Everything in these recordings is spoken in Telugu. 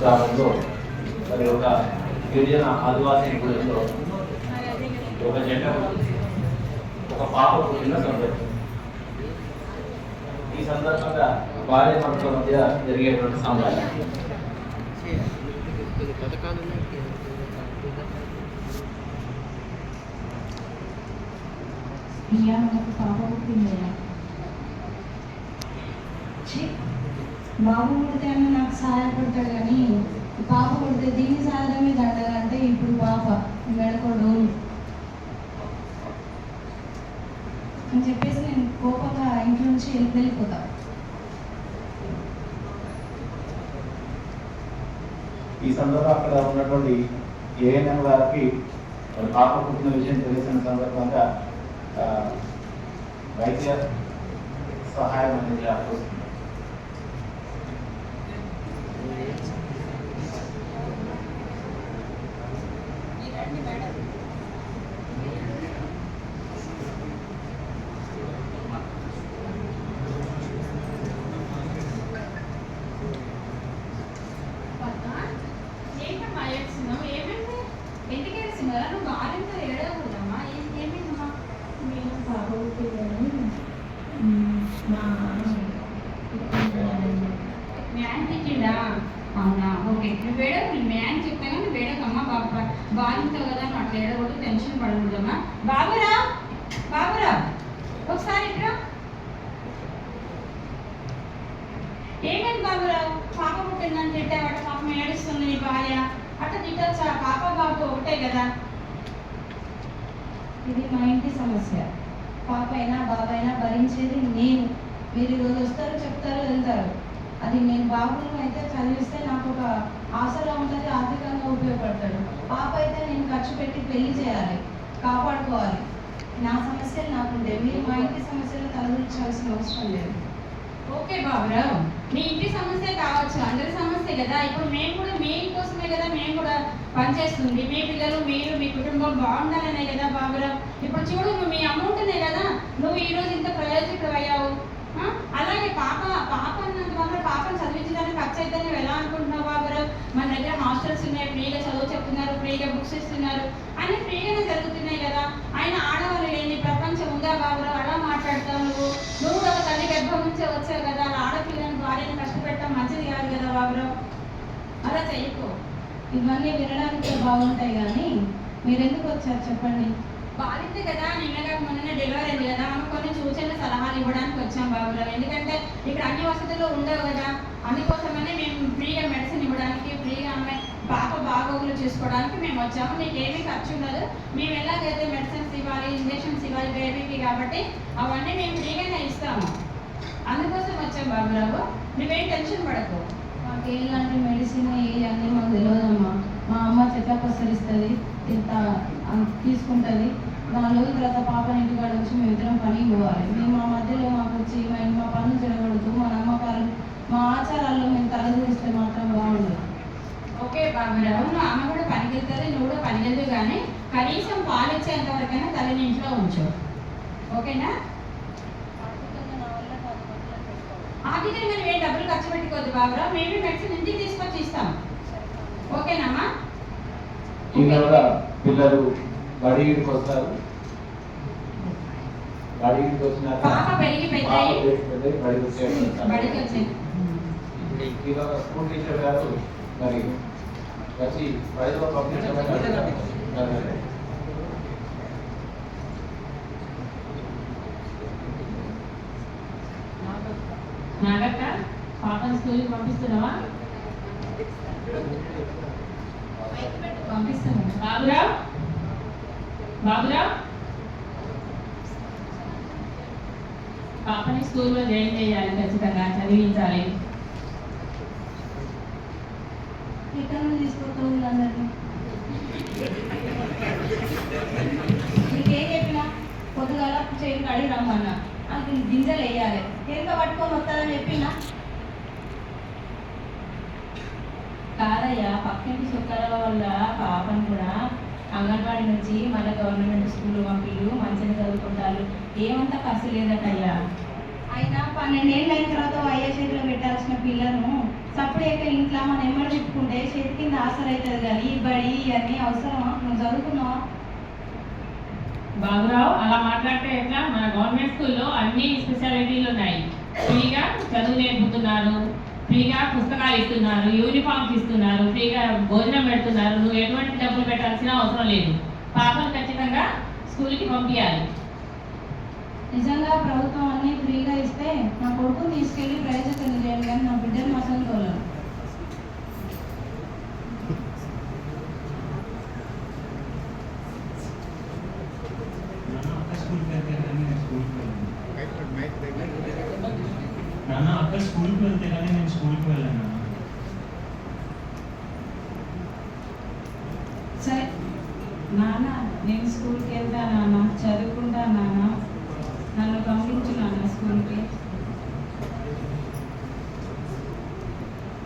గ్రామంలో మరి ఒక గిరిజన ఆదివాసీ గుడిలో ఒక జంట ఒక పాప పుట్టిన సందర్భం. ఈ సందర్భంగా భార్య భర్తల మధ్య జరిగేటువంటి సంబంధం. ప్రియా మనకు పాప పుట్టిందయ్యా. బాబు పుడితే అన్న నాకు సహాయపడతాడు కానీ పాప పుడితే దీని సాధనమే దండగా అంటే ఇప్పుడు పాప మెడకోడు. అని చెప్పేసి నేను కోపంగా ఇంట్లో నుంచి వెళ్ళిపోతా. ఈ సందర్భం అక్కడ ఉన్నటువంటి ఏఎన్ఎం గారికి పాప పుట్టిన విషయం తెలిసిన సందర్భంగా వైద్య సహాయం అనేది Thank. ఏమేమి బాబురావు పాప పుట్టిందని తిట్టావట పాపం ఏడుస్తుంది నీ భార్య. అట్లా తిట్టొచ్చా పాప బాబు ఒకటే కదా. ఇది మా ఇంటి సమస్య. పాప అయినా బాబైనా భరించేది నేను. మీరు ఈరోజు వస్తారు చెప్తారు వెళ్తారు. అది నేను బాబును అయితే చదివిస్తే నాకు ఒక ఆశలో ఉంటుంది ఆర్థికంగా ఉపయోగపడతాడు. పాప అయితే నేను ఖర్చు పెట్టి పెళ్ళి చేయాలి కాపాడుకోవాలి. నా సమస్యలు నాకుండే మీరు మా ఇంటి సమస్యలు తలదూర్చాల్సిన అవసరం లేదు. ఓకే బాబురావు మీ ఇంటి సమస్య కావచ్చు అందరి సమస్య కదా. ఇప్పుడు మేము కూడా మీ కోసమే కదా మేము కూడా పనిచేస్తుంది మీ పిల్లలు మీరు మీ కుటుంబం బాగుండాలనే కదా బాబురావు ఇప్పుడు చూడు నువ్వు మీ అమౌంట్నే కదా నువ్వు ఈ రోజు ఇంత ప్రయోజకుడు అయ్యావు. అలాగే పాప పాప అన్నంత మాత్రం పాపను చదివించడానికి ఖర్చు అయితే నువ్వు ఎలా అనుకుంటున్నావు బాబురావు మన దగ్గర హాస్టల్స్ ఉన్నాయి ఫ్రీగా చదువు చెప్తున్నారు ఫ్రీగా బుక్స్ ఇస్తున్నారు. అన్ని ఫ్రీగానే జరుగుతున్నాయి కదా. ఆయన ఆడవాళ్ళు లేని ప్రపంచం ఉందా బాబురావు అలా మాట్లాడతావు నువ్వు. నువ్వు గర్భం నుంచే వచ్చావు కదా అలా ఆడపిల్లని భార్యను కష్టపెట్టడం మంచిది కాదు కదా బాబురావు. అలా చెయ్యకు. ఇవన్నీ వినడానికి బాగుంటాయి కానీ మీరెందుకు వచ్చారు చెప్పండి. బాలింది కదా నిన్నగా మొన్న డెలివరీ అయింది కదా ఆమె కొన్ని సూచనలు సలహాలు ఇవ్వడానికి వచ్చాం బాబురావు. ఎందుకంటే ఇక్కడ అన్ని వసతులు ఉండవు కదా. అందుకోసమనే మేము ఫ్రీగా మెడిసిన్ ఇవ్వడానికి ఫ్రీగా ఆమె పాప బాగోగులు చూసుకోవడానికి మేము వచ్చాము. నీకు ఏమీ ఖర్చు ఉండదు. మేము ఎలాగైతే మెడిసిన్స్ ఇవ్వాలి ఇంజెక్షన్స్ ఇవ్వాలి బేబీకి కాబట్టి అవన్నీ మేము ఫ్రీగానే ఇస్తాము. అందుకోసం వచ్చాం బాబురావు. నువ్వేం టెన్షన్ పడకు. మాకు ఎలాంటి మెడిసిన్ ఏ అన్నీ మాకు తెలియదమ్మా మా అమ్మ చెట్ల పసరిస్తుంది ఇంత అంత తీసుకుంటుంది. నాలుగు రోజుల తర్వాత పాపని ఇంటికాడ వచ్చి మేము ఇద్దరం పనికి పోవాలి. మేము మా మధ్యలో మాకు వచ్చి మా మా పనులు జరగకూడదు మా నమ్మకాలు మా ఆచారాల్లో మేము తలదూరిస్తే మాత్రం బాగుండదు. ఓకే బాబురావు నువ్వు ఆమె కూడా పనికి వెళ్తుంది నువ్వు కూడా పనికి వెళ్తూ కానీ కనీసం పాలు ఇచ్చేంత వరకైనా తల్లిని ఇంట్లో ఉంచు. ఓకేనా ఆర్థికంగా నువ్వు ఏం డబ్బులు ఖర్చు పెట్టుకోవద్దు బాబురావు మేమే మెడిసిన్ ఇంటికి తీసుకొచ్చి ఇస్తాం. ఓకేనమ్మా ఈ నెల పిల్లలు బడికి వస్తారు. బడికి వచ్చినాక పాప పెరిగి పెద్దయి. బడికి వచ్చేస్తారు. బడికి వచ్చి. ఇవాళ స్కూల్ టీచర్ గారు మరి వచ్చి బడిలో పంపించమని స్కూల్కి పంపిస్తున్నావా? పంపిస్తాను బాబురావు బాబురావు పాపని స్కూల్లో జాయిన్ చేయాలి ఖచ్చితంగా చదివించాలి. ఇక్కడ నుండి తీసుకొస్తాం వీళ్ళందరినీ నీకేం చెప్పినా? పొద్దుగాల చేయి కడిగి రమ్మన్నా. అది గింజలు వేయాలి. ఎంత పట్టుకొని వస్తుందని చెప్పినా? కాదయ్యా పక్కింటి చుక్కల వల్ల పాపను కూడా అంగన్వాడీ నుంచి మళ్ళీ గవర్నమెంట్ స్కూల్ పంపిలు మంచిగా చదువుకుంటారు. ఏమంతా కసి లేదటయ్యా. అయినా పన్నెండేళ్ళు అయిన తర్వాత అయ్యే చేతిలో పెట్టాల్సిన పిల్లను సప్పుడేక ఇంట్లో మన ఎమ్మడి తిప్పుకుంటే కింద ఆసర అవుతుంది కానీ బడి ఇవన్నీ అవసరమా? నువ్వు చదువుకున్నావా? బాబురావు అలా మాట్లాడితే ఎట్లా? మన గవర్నమెంట్ స్కూల్లో అన్ని స్పెషాలిటీలు ఉన్నాయి. ఫ్రీగా చదువు నేర్పుతున్నారు. ఫ్రీగా పుస్తకాలు ఇస్తున్నారు యూనిఫామ్స్ ఇస్తున్నారు ఫ్రీగా భోజనం పెడుతున్నారు నువ్వు ఎటువంటి డబ్బులు పెట్టాల్సిన అవసరం లేదు. పాపను ఖచ్చితంగా స్కూల్కి పంపించాలి నిజంగా ప్రభుత్వం అన్ని ఫ్రీగా ఇస్తే నా కొడుకుని తీసుకెళ్ళి ప్రైవేట్ చేయండి కానీ నా బిడ్డని మసలు తోలను నాన్న అక్క స్కూల్కి వెళ్తే కానీ నేను స్కూల్కి వెళ్ళాను నాన్న అక్క స్కూల్కి వెళ్తే కానీ నేను స్కూల్కి వెళ్ళాను నాన్న. సరే నాన్న నేను స్కూల్కి వెళ్తా నాన్న చదువుకుంటా నాన్న. నన్ను పంపించు నాన్న స్కూల్కి.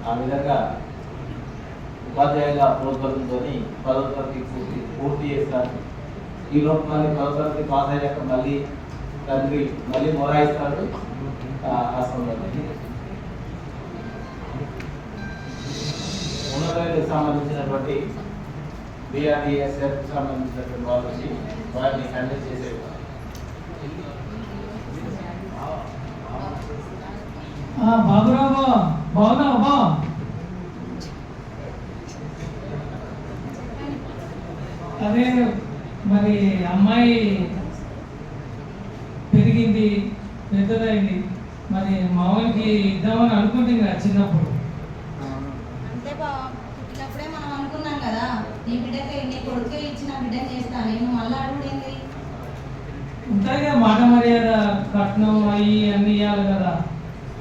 ఆ విధంగా ఉపాధ్యాయుల ప్రోత్సహించుకొని పదవ తరగతి పూర్తి పూర్తి చేస్తారు ఈ లోపు మళ్ళీ పదవ తరగతి పాస్ అయ్యాక మళ్ళీ తండ్రి మళ్ళీ మొరాయిస్తాడు. ఆ సందర్భాన్ని ఉన్నత సంబంధించినటువంటి బిఆర్డిఎస్ఎఫ్ సంబంధించినటువంటి వాళ్ళు వచ్చి వారిని హ్యాండిల్ చేసేవారు బాబురావు బాగున్నావా అదే మరి అమ్మాయి పెరిగింది పెద్దదైంది. మరి మామూలుకి ఇద్దామని అనుకుంటుంది కదా చిన్నప్పుడు అంతే బావ పుట్టినప్పుడే మనం అనుకున్నాం కదా నీ బిడ్డకి నీ కొడుకే ఇచ్చిన బిడ్డని చేస్తాను నేను మళ్ళీ అడుగుడేంది? ఉంటాయి కదా మాట మర్యాద కట్నం అయ్యి అన్ని ఇవ్వాలి కదా.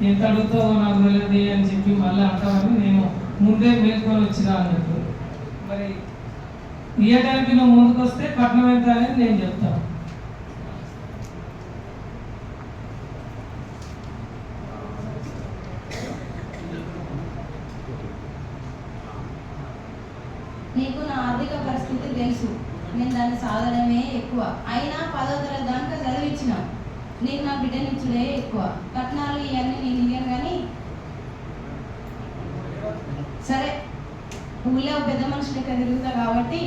ఎంత అడుగుతావో నాకు తెలియదు అని చెప్పి మళ్ళీ అంటామని నేను ముందే మేల్కొని వచ్చిన అన్నట్టు. మరి ఇయ్యడానికి నువ్వు ముందుకు వస్తే కట్నం ఎంత అనేది నేను చెప్తాను నీకు నా ఆర్థిక పరిస్థితి తెలుసు. నేను దాన్ని సాధనమే ఎక్కువ. అయినా పదో తరగతి దాకా చదివించిన నేను నా బిడ్డనిచ్చుడే ఎక్కువ. కట్నాలు ఇవన్నీ నేను ఇయ్యాను కానీ సరే. ఊళ్ళో పెద్ద మనిషి లెక్క తిరుగుతా కాబట్టి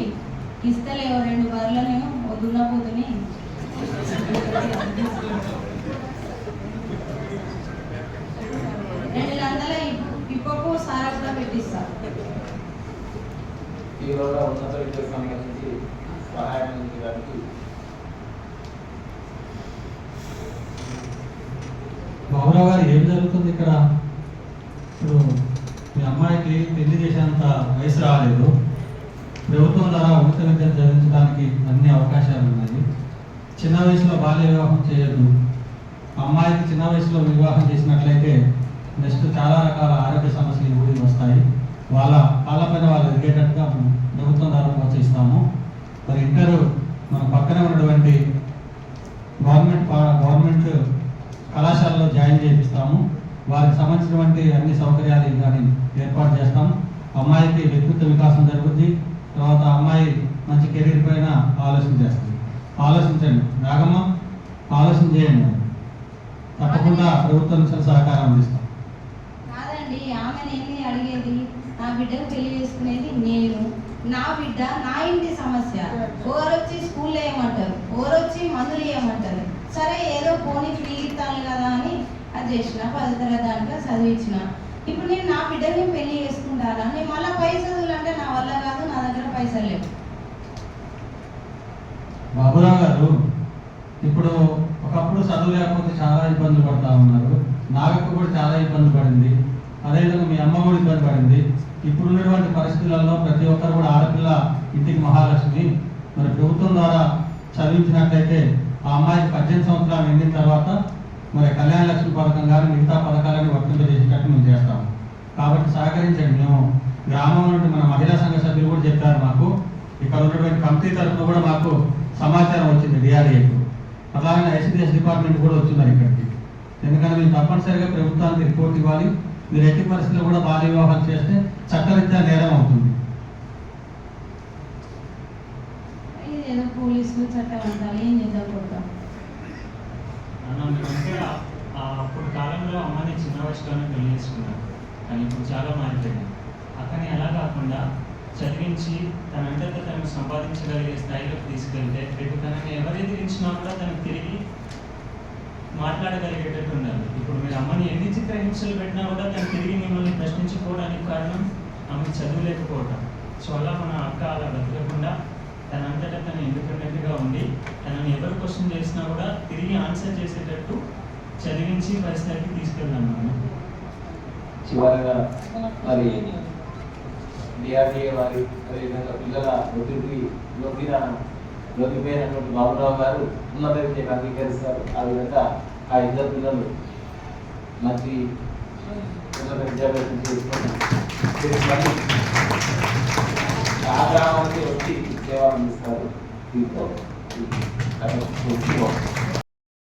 ఇస్తలేవు రెండు బర్రెలను ఓ దున్నపోతుని రెండు వందల ఇప్పకు సారా కూడా పెట్టిస్తా. తీవ్రంగా ఉన్నత విద్యకు సంబంధించి సహాయం అందించడానికి బాబురావు గారు ఏం జరుగుతుంది ఇక్కడ? ఇప్పుడు మీ అమ్మాయికి పెళ్ళి చేసేంత వయసు రాలేదు. ప్రభుత్వం ద్వారా ఉన్నత విద్యను చదివించడానికి అన్ని అవకాశాలు ఉన్నాయి. చిన్న వయసులో బాల్య వివాహం చేయొద్దు. అమ్మాయికి చిన్న వయసులో వివాహం చేసినట్లయితే నెక్స్ట్ చాలా రకాల ఆరోగ్య సమస్యలు కూడా వస్తాయి వాళ్ళ కాళ్ళపైన వాళ్ళు ఎదిగేటట్టుగా ప్రభుత్వం ద్వారా ప్రోత్సహిస్తాము. మరి ఇంటర్ మన పక్కనే ఉన్నటువంటి గవర్నమెంట్ గవర్నమెంట్ కళాశాలలో జాయిన్ చేపిస్తాము. వారికి సంబంధించినటువంటి అన్ని సౌకర్యాలు కానీ ఏర్పాటు చేస్తాం. అమ్మాయికి వ్యక్తిత్వ వికాసం జరుగుద్ది. తర్వాత అమ్మాయి మంచి కెరీర్ పైన ఆలోచన చేస్తుంది. ఆలోచించండి. నాగమ్మ ఆలోచన చేయండి. తప్పకుండా ప్రభుత్వం సహకారం అందిస్తాం. కాదండి ఆమె అడిగేది. నా బిడ్డను పెళ్ళి చేసుకునేది నేను. నా బిడ్డ నా ఇంటి సమస్య. ఓరొచ్చి స్కూల్లో వేయమంటారు ఓరొచ్చి మందులు వేయమంటారు సరే ఏదో పోనీ ఫ్రీ ఇస్తాను కదా అని అది చేసిన పది తరగతి దాంట్లో చదివించిన. ఇప్పుడు నేను నా బిడ్డని పెళ్ళి చేసుకుంటారా నేను మళ్ళీ పైసలు అంటే నా వల్ల కాదు నా దగ్గర పైసలు లేవు. బాబురావు గారు ఇప్పుడు ఒకప్పుడు చదువు లేకపోతే చాలా ఇబ్బందులు పడతా ఉన్నారు. నాకు కూడా చాలా ఇబ్బంది పడింది. అదేవిధంగా మీ అమ్మ కూడా ఇబ్బంది పడింది. ఇప్పుడు ఉన్నటువంటి పరిస్థితులలో ప్రతి ఒక్కరు కూడా ఆడపిల్ల ఇంటికి మహాలక్ష్మి. మరి ప్రభుత్వం ద్వారా చదివించినట్లయితే ఆ అమ్మాయికి పద్దెనిమిది సంవత్సరాలు నిండిన తర్వాత మరి కళ్యాణ లక్ష్మి పథకం కానీ మిగతా పథకాలను వర్తింపజేసేటట్టు మేము చేస్తాము. కాబట్టి సహకరించండి మేము. గ్రామం నుండి మన మహిళా సంఘ సభ్యులు కూడా చెప్పారు మాకు. ఇక్కడ ఉన్నటువంటి కమిటీ తరఫున కూడా మాకు సమాచారం వచ్చింది డిఆర్ఏకు. అలాగే ఐసీడీఎస్ డిపార్ట్మెంట్ కూడా వచ్చింది ఇక్కడికి. ఎందుకంటే మేము తప్పనిసరిగా ప్రభుత్వానికి రిపోర్ట్ ఇవ్వాలి. మీరు ఎట్టి పరిస్థితుల్లో కూడా బాల్య వివాహం చేస్తే చట్టరీత్యా నేరం అవుతుంది. పోలీసులు చట్టం అంటారు. ఏం చేద్దాం ఆ అప్పుడు కాలంలో అమ్మని చిన్న వయసులోనే పెళ్ళి చేసుకున్నారు కానీ ఇప్పుడు చాలా మారిపోయింది. అక్కని ఎలా కాకుండా కాకుండా చదివించి తనంతట తను సంపాదించగలిగే స్థాయిలోకి తీసుకెళ్తే రేపు తనని ఎవరు ఎదిరించినా కూడా తనకు తిరిగి మాట్లాడగలిగేటట్టు ఉండాలి ఇప్పుడు మీరు అమ్మని ఎన్ని చిత్రహింసలు పెట్టినా కూడా తను తిరిగి మిమ్మల్ని ప్రశ్నించుకోవడానికి కారణం ఆమె చదువులేకపోవటం. సో అలా మన అక్క అలా బతకకుండా తనంతటా తను ఇండిపెండెంట్గా ఉండి తనని ఎవరు క్వశ్చన్ చేసినా కూడా తిరిగి ఆన్సర్ చేసేటట్టు చదివించి పరిస్థితికి తీసుకెళ్దాం మనం చివరగా మరి డిఆర్డిఏ వారి అదేవిధంగా పిల్లల ఒత్తిడి లొంగిన లొంగిపోయినటువంటి బాబురావు గారు ఉన్నత విద్యకు అంగీకరిస్తారు. ఆ విధంగా ఆ ఇద్దరు పిల్లలు మంచి ఉన్నత విద్యాభ్యాసం చేసుకొని ఆ గ్రామానికి వచ్చి సేవ అందిస్తారు. దీంతో